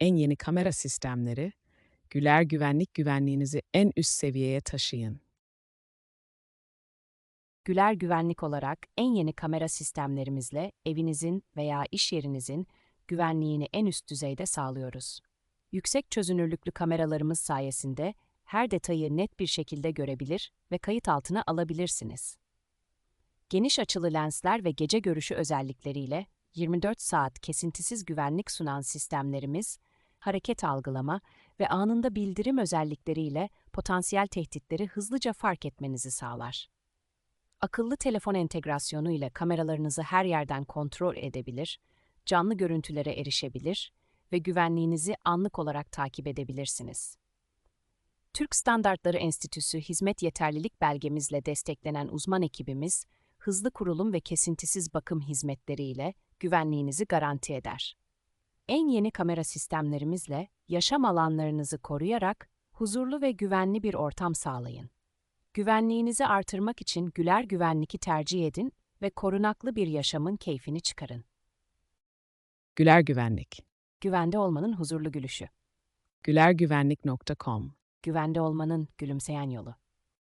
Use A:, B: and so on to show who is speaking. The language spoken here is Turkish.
A: en yeni kamera sistemleri, Güler güvenlik güvenliğinizi en üst seviyeye taşıyın.
B: Güler Güvenlik olarak en yeni kamera sistemlerimizle evinizin veya iş yerinizin güvenliğini en üst düzeyde sağlıyoruz. Yüksek çözünürlüklü kameralarımız sayesinde her detayı net bir şekilde görebilir ve kayıt altına alabilirsiniz. Geniş açılı lensler ve gece görüşü özellikleriyle 24 saat kesintisiz güvenlik sunan sistemlerimiz, hareket algılama ve anında bildirim özellikleriyle potansiyel tehditleri hızlıca fark etmenizi sağlar. Akıllı telefon entegrasyonu ile kameralarınızı her yerden kontrol edebilir, canlı görüntülere erişebilir ve güvenliğinizi anlık olarak takip edebilirsiniz. Türk Standartları Enstitüsü hizmet yeterlilik belgemizle desteklenen uzman ekibimiz, hızlı kurulum ve kesintisiz bakım hizmetleriyle güvenliğinizi garanti eder. En yeni kamera sistemlerimizle yaşam alanlarınızı koruyarak huzurlu ve güvenli bir ortam sağlayın. Güvenliğinizi artırmak için Güler Güvenlik'i tercih edin ve korunaklı bir yaşamın keyfini çıkarın.
A: Güler Güvenlik.
B: Güvende olmanın huzurlu gülüşü.
A: gülergüvenlik.com
B: Güvende olmanın gülümseyen yolu.